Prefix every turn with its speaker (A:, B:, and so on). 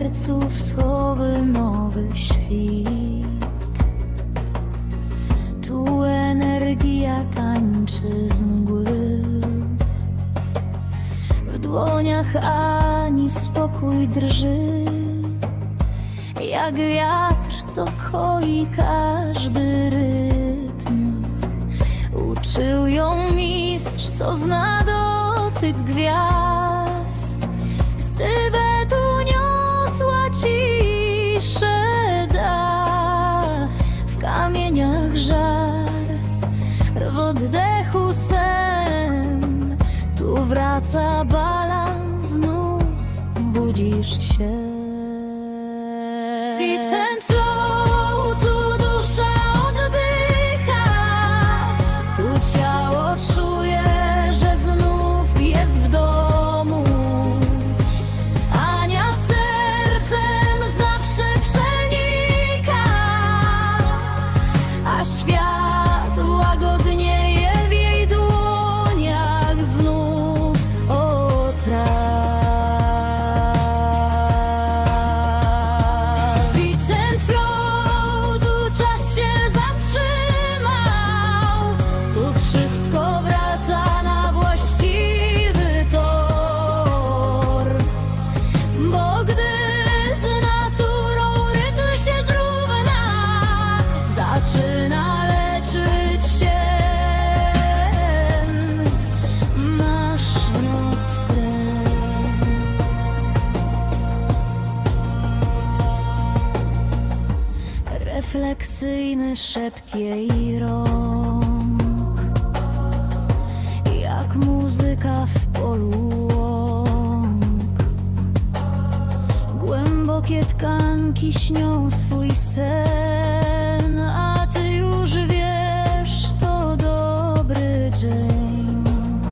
A: sercu wschowy nowy świt. Tu energia tańczy z mgły. W dłoniach ani spokój drży. Jak wiatr, co koi każdy rytm. Uczył ją mistrz, co zna dotyk gwiazd. Tu wraca Refleksyjny szept jej rąk. Jak muzyka w polu łąk. Głębokie tkanki śnią swój sen